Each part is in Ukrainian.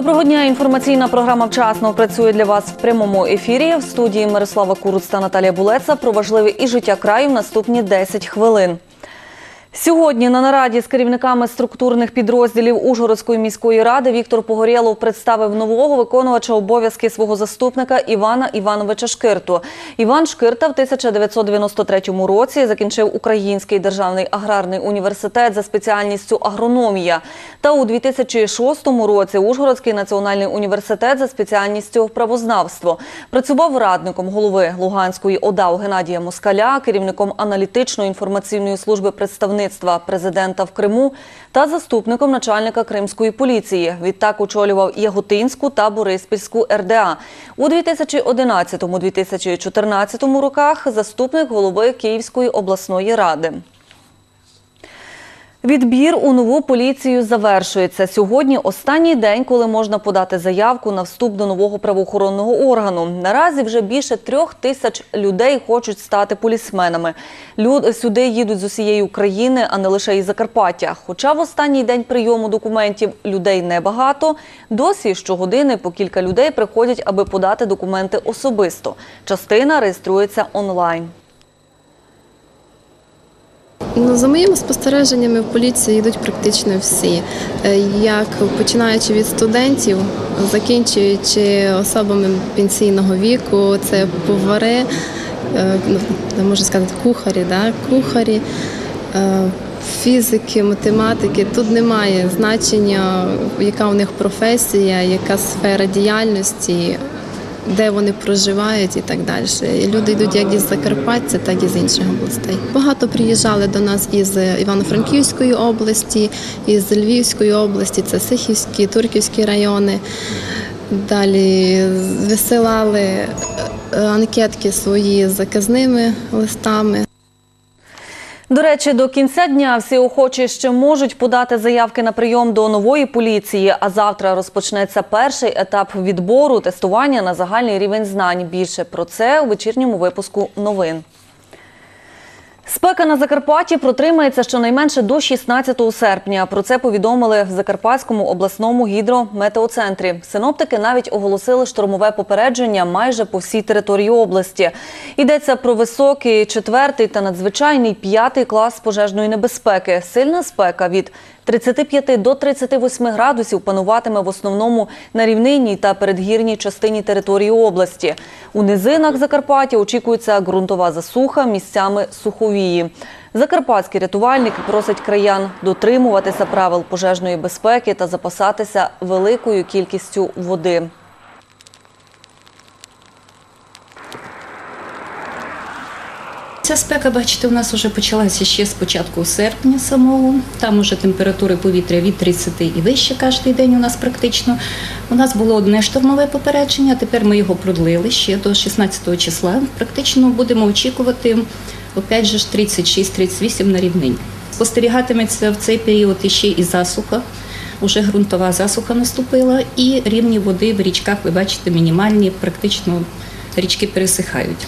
Доброго дня. Інформаційна програма вчасно працює для вас в прямому ефірі. В студії Мирослава Куруц та Наталія Булеца про важливе і життя краю в наступні 10 хвилин. Сьогодні на нараді з керівниками структурних підрозділів Ужгородської міської ради Віктор Погорєлов представив нового виконувача обов'язки свого заступника Івана Івановича Шкирту. Іван Шкирта в 1993 році закінчив Український державний аграрний університет за спеціальністю агрономія. Та у 2006 році Ужгородський національний університет за спеціальністю правознавство. Працював радником голови Луганської ОДА Геннадія Москаля, керівником аналітично-інформаційної служби представництва президента в Криму та заступником начальника кримської поліції. Відтак очолював Яготинську та Бориспільську РДА. У 2011-2014 роках заступник голови Київської обласної ради. Відбір у нову поліцію завершується. Сьогодні останній день, коли можна подати заявку на вступ до нового правоохоронного органу. Наразі вже більше трьох тисяч людей хочуть стати полісменами. Люд сюди їдуть з усієї України, а не лише із Закарпаття. Хоча в останній день прийому документів людей небагато, досі щогодини по кілька людей приходять, аби подати документи особисто. Частина реєструється онлайн. Ну, за моїми спостереженнями, в поліцію йдуть практично всі, Е, як починаючи від студентів, закінчуючи особами пенсійного віку, це повари, е, ну, можу сказати, кухарі, да? кухарі, е, фізики, математики. Тут немає значення, яка у них професія, яка сфера діяльності де вони проживають і так далі. І люди йдуть як із Закарпаття, так і з інших областей. Багато приїжджали до нас із Івано-Франківської області, із Львівської області, це Сихівські, Турківські райони. Далі висилали е, анкетки свої з заказними листами. До речі, до кінця дня всі охочі ще можуть подати заявки на прийом до нової поліції. А завтра розпочнеться перший етап відбору тестування на загальний рівень знань. Більше про це у вечірньому випуску новин. Спека на Закарпатті протримається щонайменше до 16 серпня. Про це повідомили в Закарпатському обласному гідрометеоцентрі. Синоптики навіть оголосили штормове попередження майже по всій території області. Йдеться про високий четвертий та надзвичайний п'ятий клас пожежної небезпеки. Сильна спека від 35 до 38 градусів пануватиме в основному на рівнинній та передгірній частині території області. У низинах Закарпаття очікується ґрунтова засуха, місцями суховії. Закарпатські рятувальники просять краян дотримуватися правил пожежної безпеки та запасатися великою кількістю води. Ця спека, бачите, у нас вже почалася ще з початку серпня самого. Там уже температури повітря від 30 і вище кожен день у нас практично. У нас було одне штормове попередження, тепер ми його продлили ще до 16 числа. Практично будемо очікувати опять же ж 36-38 на рівнині. Спостерігатиметься в цей період іще і засуха. Уже ґрунтова засуха наступила, і рівні води в річках, ви бачите, мінімальні, практично річки пересихають.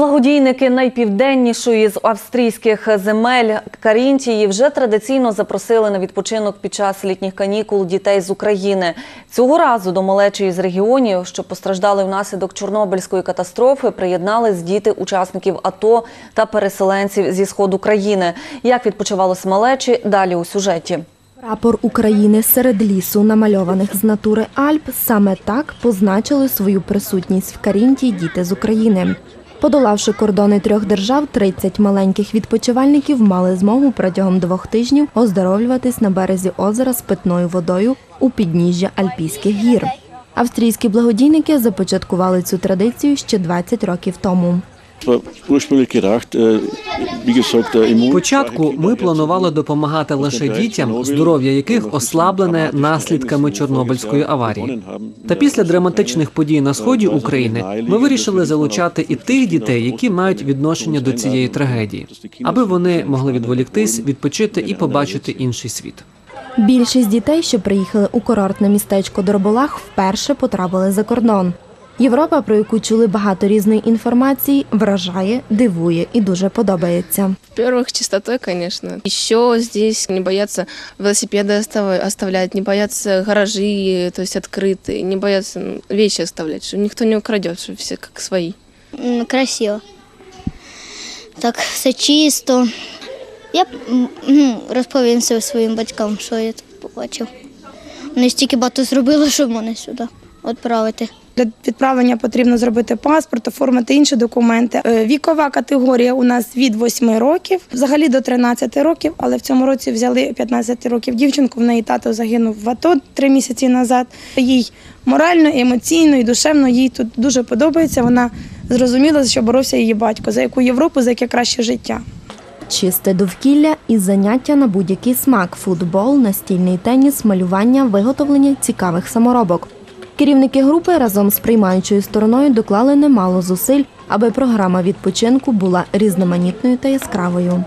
Благодійники найпівденнішої з австрійських земель Карінтії вже традиційно запросили на відпочинок під час літніх канікул дітей з України. Цього разу до малечої з регіонів, що постраждали внаслідок Чорнобильської катастрофи, приєднались діти учасників АТО та переселенців зі сходу країни. Як відпочивалось малечі? Далі у сюжеті. Прапор України серед лісу, намальованих з натури Альп, саме так позначили свою присутність в Карінті діти з України. Подолавши кордони трьох держав, 30 маленьких відпочивальників мали змогу протягом двох тижнів оздоровлюватись на березі озера з питною водою у підніжжя Альпійських гір. Австрійські благодійники започаткували цю традицію ще 20 років тому. Спочатку ми планували допомагати лише дітям, здоров'я яких ослаблене наслідками Чорнобильської аварії. Та після драматичних подій на сході України ми вирішили залучати і тих дітей, які мають відношення до цієї трагедії, аби вони могли відволіктись, відпочити і побачити інший світ. Більшість дітей, що приїхали у курортне містечко Дорболах, вперше потрапили за кордон. Європа, про яку чули багато різної інформації, вражає, дивує і дуже подобається. Во-первых, чистотой, конечно. Еще здесь не боятся велосипеды остав- оставлять, не боятся гаражи, то есть открытые, не боятся ну, вещи оставлять, что никто не украдет, что все как свои. М, красиво. Так, все чисто. Я б, м, м, розповім це своїм батькам, що я тут побачив. Вони стільки багато зробили, щоб мене сюди відправити. Для відправлення потрібно зробити паспорт, оформити інші документи. Е, Вікова категорія у нас від 8 років, взагалі до 13 років, але в цьому році взяли 15 років дівчинку. В неї тато загинув в АТО три місяці назад. Їй морально, емоційно і душевно їй тут дуже подобається. Вона зрозуміла, що боровся її батько, за яку Європу, за яке краще життя. Чисте довкілля і заняття на будь-який смак: футбол, настільний теніс, малювання, виготовлення цікавих саморобок. Керівники групи разом з приймаючою стороною доклали немало зусиль, аби програма відпочинку була різноманітною та яскравою.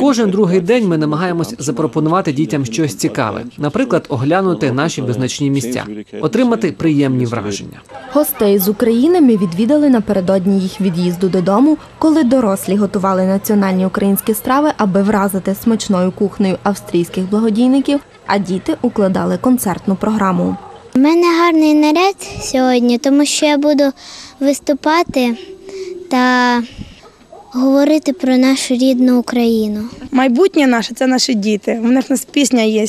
Кожен другий день ми намагаємось запропонувати дітям щось цікаве, наприклад, оглянути наші визначні місця, отримати приємні враження. Гостей з України ми відвідали напередодні їх від'їзду додому, коли дорослі готували національні українські страви, аби вразити смачною кухнею австрійських благодійників, а діти укладали концертну програму. У мене гарний наряд сьогодні, тому що я буду виступати та говорити про нашу рідну Україну. Майбутнє наше це наші діти. У них в нас пісня є.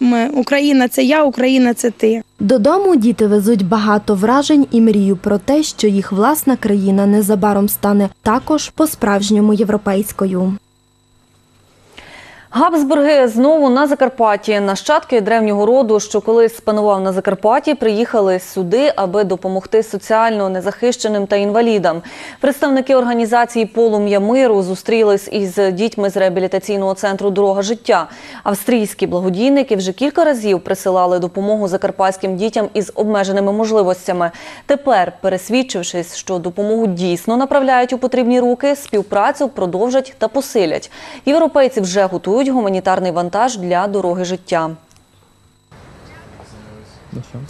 Ми, Україна це я, Україна це ти. Додому діти везуть багато вражень і мрію про те, що їх власна країна незабаром стане також по-справжньому європейською. Габсбурги знову на Закарпатті. Нащадки древнього роду, що колись спанував на Закарпатті, приїхали сюди, аби допомогти соціально незахищеним та інвалідам. Представники організації Полум'я миру зустрілись із дітьми з реабілітаційного центру Дорога життя. Австрійські благодійники вже кілька разів присилали допомогу закарпатським дітям із обмеженими можливостями. Тепер, пересвідчившись, що допомогу дійсно направляють у потрібні руки, співпрацю продовжать та посилять. Європейці вже готують гуманітарний вантаж для дороги життя.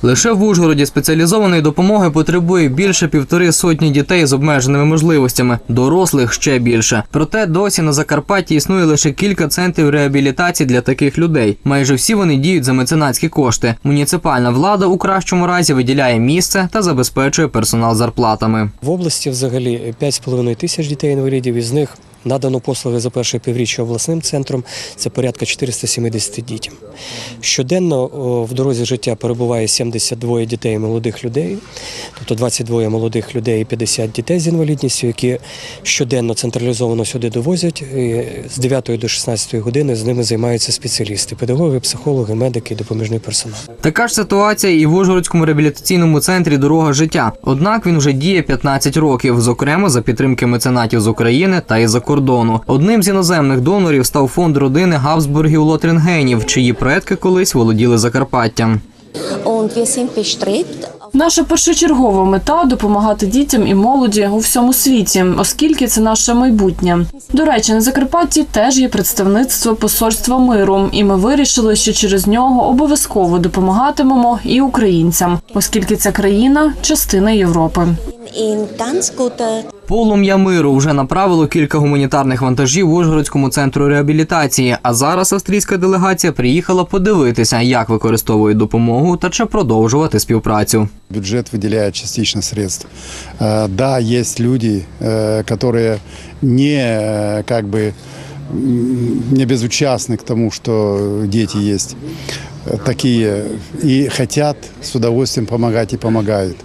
Лише в Ужгороді спеціалізованої допомоги потребує більше півтори сотні дітей з обмеженими можливостями, дорослих ще більше. Проте досі на Закарпатті існує лише кілька центрів реабілітації для таких людей. Майже всі вони діють за меценатські кошти. Муніципальна влада у кращому разі виділяє місце та забезпечує персонал зарплатами. В області взагалі 5,5 тисяч дітей-інвалідів, із них надано послуги за перше півріччя обласним центром, це порядка 470 дітям. Щоденно в дорозі життя перебуває 72 дітей і молодих людей, тобто 22 молодих людей і 50 дітей з інвалідністю, які щоденно централізовано сюди довозять. І з 9 до 16 години з ними займаються спеціалісти, педагоги, психологи, медики, допоміжний персонал. Така ж ситуація і в Ужгородському реабілітаційному центрі Дорога життя. Однак він вже діє 15 років, зокрема за підтримки меценатів з України та із-за кордону. Одним з іноземних донорів став фонд родини Габсбургів Лотрингенів, чиї предки колись володіли Закарпаттям. Наша першочергова мета допомагати дітям і молоді у всьому світі, оскільки це наше майбутнє. До речі, на Закарпатті теж є представництво посольства миру, і ми вирішили, що через нього обов'язково допомагатимемо і українцям, оскільки ця країна частина Європи. Полум'я миру вже направило кілька гуманітарних вантажів Ужгородському центру реабілітації. А зараз австрійська делегація приїхала подивитися, як використовують допомогу та чи продовжувати співпрацю. Бюджет выделяет частично средств. Э, Да, есть люди, э, которые не э, как бы м, не безучастны к тому, что дети есть э, такие и хотят с удовольствием помогать и помогают.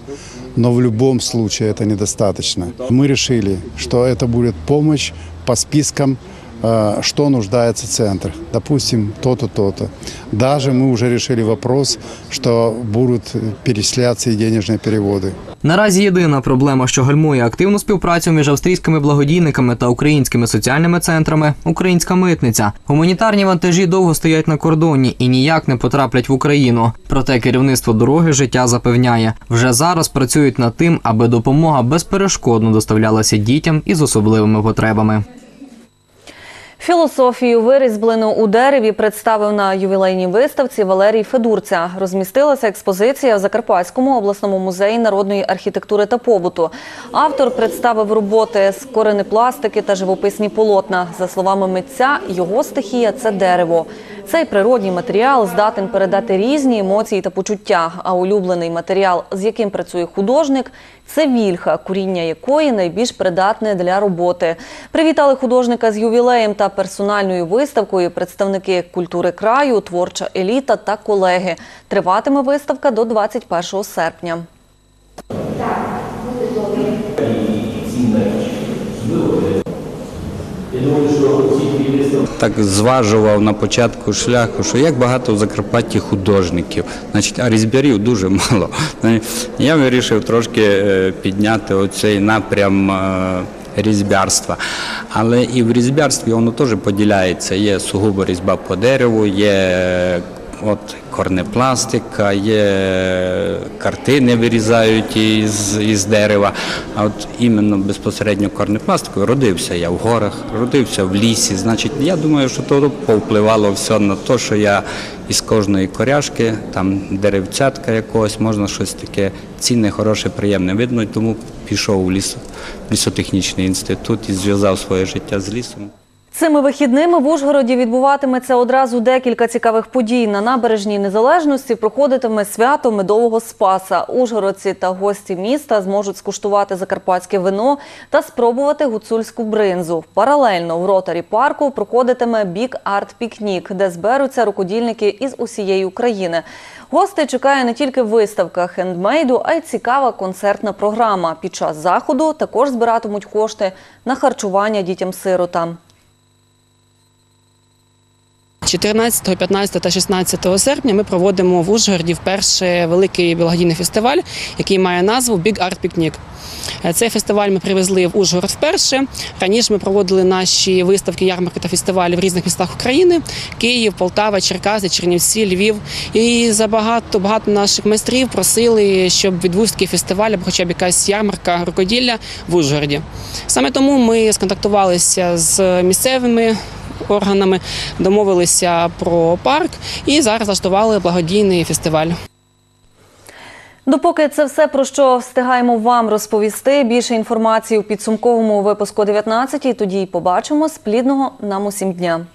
Но в любом случае это недостаточно. Мы решили, что это будет помощь по спискам э, что нуждается центр. Допустим, то-то, то-то. Даже мы уже решили вопрос, что будут перечисляться и денежные переводы. Наразі єдина проблема, що гальмує активну співпрацю між австрійськими благодійниками та українськими соціальними центрами українська митниця. Гуманітарні вантажі довго стоять на кордоні і ніяк не потраплять в Україну. Проте керівництво дороги життя запевняє, вже зараз працюють над тим, аби допомога безперешкодно доставлялася дітям із особливими потребами. Філософію вирізблену у дереві представив на ювілейній виставці Валерій Федурця. Розмістилася експозиція в Закарпатському обласному музеї народної архітектури та побуту. Автор представив роботи з коренепластики та живописні полотна. За словами митця, його стихія це дерево. Цей природній матеріал здатен передати різні емоції та почуття. А улюблений матеріал, з яким працює художник, це вільха, куріння якої найбільш придатне для роботи. Привітали художника з ювілеєм та персональною виставкою представники культури краю, творча еліта та колеги. Триватиме виставка до 21 серпня. Так зважував на початку шляху, що як багато в Закарпатті художників, значить, а різьбярів дуже мало. Я вирішив трошки е, підняти оцей напрям. е, Різьбярства, але і в різьбярстві воно теж поділяється. Є сугубо різьба по дереву, є от корнепластика, є картини вирізають із, із дерева. А от іменно безпосередньо корнепластикою родився я в горах, родився в лісі. Значить, я думаю, що то повпливало все на те, що я із кожної коряшки, там деревцятка якогось, можна щось таке цінне, хороше, приємне видно, тому пішов у ліс, лісотехнічний інститут і зв'язав своє життя з лісом. Цими вихідними в Ужгороді відбуватиметься одразу декілька цікавих подій. На набережній незалежності проходитиме свято медового спаса. Ужгородці та гості міста зможуть скуштувати закарпатське вино та спробувати гуцульську бринзу. Паралельно в ротарі парку проходитиме бік арт пікнік, де зберуться рукодільники із усієї України. Гостей чекає не тільки виставка хендмейду, а й цікава концертна програма. Під час заходу також збиратимуть кошти на харчування дітям-сиротам. 14, 15 та 16 серпня ми проводимо в Ужгороді вперше великий благодійний фестиваль, який має назву Big Art Picnic. Цей фестиваль ми привезли в Ужгород вперше. Раніше ми проводили наші виставки, ярмарки та фестивалі в різних містах України: Київ, Полтава, Черкаси, Чернівці, Львів. І за багато багато наших майстрів просили, щоб відбувся такий фестиваль або хоча б якась ярмарка рукоділля в Ужгороді. Саме тому ми сконтактувалися з місцевими органами, домовилися про парк і зараз влаштували благодійний фестиваль. Допоки це все, про що встигаємо вам розповісти. Більше інформації у підсумковому випуску 19 Тоді й побачимо. Сплідного нам усім дня.